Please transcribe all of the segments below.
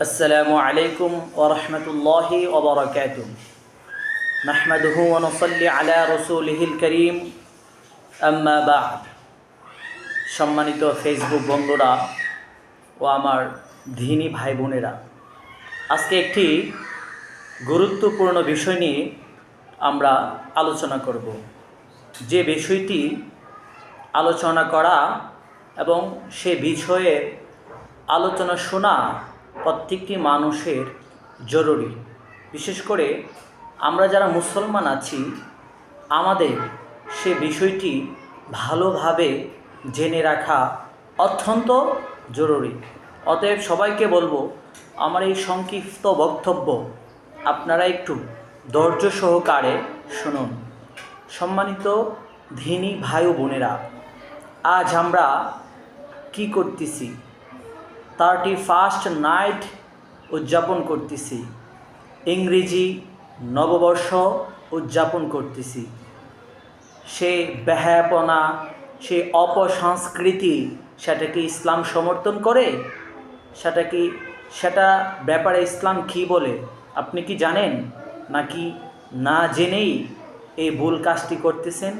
السلام عليكم ورحمة الله وبركاته نحمده ونصلي على رسوله الكريم أما بعد সম্মানিত ফেসবুক বন্ধুরা ও আমার ধিনী ভাই বোনেরা আজকে একটি গুরুত্বপূর্ণ বিষয় নিয়ে আমরা আলোচনা করব যে বিষয়টি আলোচনা করা এবং সে বিষয়ের আলোচনা শোনা প্রত্যেকটি মানুষের জরুরি। বিশেষ করে আমরা যারা মুসলমান আছি, আমাদের সে বিষয়টি ভালোভাবে জেনে রাখা অত্যন্ত জরুরি। অতএব সবাইকে বলব, আমার এই সংক্ষিপ্ত বক্তব্য আপনারা একটু ধৈর্য সহকারে শুনুন। সম্মানিত ধিনী ভাই বোনেরা, আজ আমরা কি করতেছি? থার্টি ফার্স্ট নাইট উদযাপন করতেছি। ইংরেজি নববর্ষ উদযাপন করতেছি। সে ব্যাহাপনা সে অপসংস্কৃতি সেটা কি ইসলাম সমর্থন করে? সেটা কি, সেটা ব্যাপারে ইসলাম কি বলে? আপনি কি জানেন? নাকি না জেনেই এই ভুল কাজটি করতেছেন?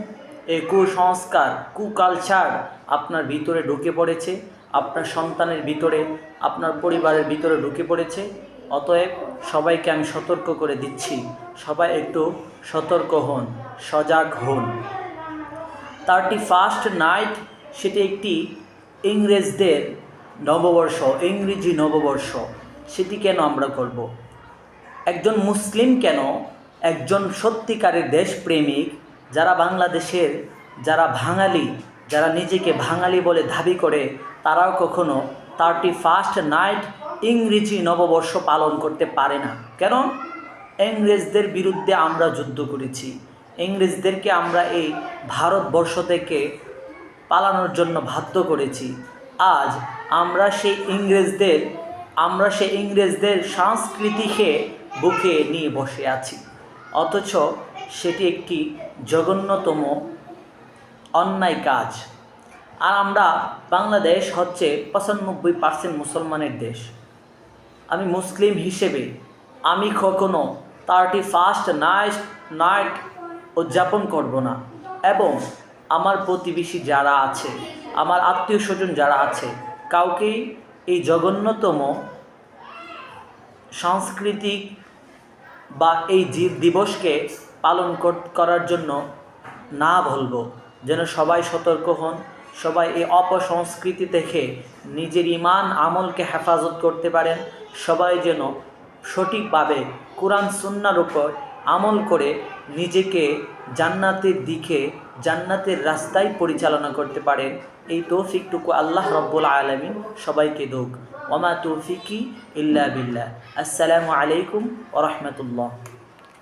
এই কুসংস্কার কুকালচার আপনার ভিতরে ঢুকে পড়েছে, আপনার সন্তানের ভিতরে, আপনার পরিবারের ভিতরে ঢুকে পড়েছে। অতএব সবাইকে আমি সতর্ক করে দিচ্ছি, সবাই একটু সতর্ক হন, সজাগ হন। থার্টি ফার্স্ট নাইট সেটি একটি ইংরেজদের নববর্ষ, ইংরেজি নববর্ষ, সেটি কেন আমরা করব? একজন মুসলিম কেন একজন সত্যিকারের দেশপ্রেমিক যারা বাংলাদেশের, যারা বাঙালি যারা নিজেকে বাঙালি বলে দাবি করে, তারাও কখনো থার্টি ফার্স্ট নাইট ইংরেজি নববর্ষ পালন করতে পারে না। কেন? ইংরেজদের বিরুদ্ধে আমরা যুদ্ধ করেছি। ইংরেজদেরকে আমরা এই ভারতবর্ষ থেকে পালানোর জন্য বাধ্য করেছি। আজ আমরা সেই ইংরেজদের, আমরা সেই ইংরেজদের সংস্কৃতিকে বুকে নিয়ে বসে আছি। অথচ সেটি একটি জঘন্যতম অন্যায় কাজ। আর আমরা বাংলাদেশ হচ্ছে পঁচানব্বই পার্সেন্ট মুসলমানের দেশ। আমি মুসলিম হিসেবে আমি কখনো থার্টি ফার্স্ট নাইট নাইট উদযাপন করব না। এবং আমার প্রতিবেশী যারা আছে, আমার আত্মীয় স্বজন যারা আছে, কাউকেই এই জঘন্যতম সাংস্কৃতিক বা এই দিবসকে পালন করার জন্য না বলব যেন সবাই সতর্ক হন, সবাই এই অপসংস্কৃতি দেখে নিজের ইমান আমলকে হেফাজত করতে পারেন। সবাই যেন সঠিকভাবে কোরআন, সুন্নার উপর আমল করে নিজেকে জান্নাতের দিকে, জান্নাতের রাস্তায় পরিচালনা করতে পারেন। এই তৌফিকটুকু আল্লাহ রব্বুল আলমিন সবাইকে দোক ওমা তৌফিকি ইল্লা বিল্লাহ। আসসালামু আলাইকুম ওরহমতুল্লাহ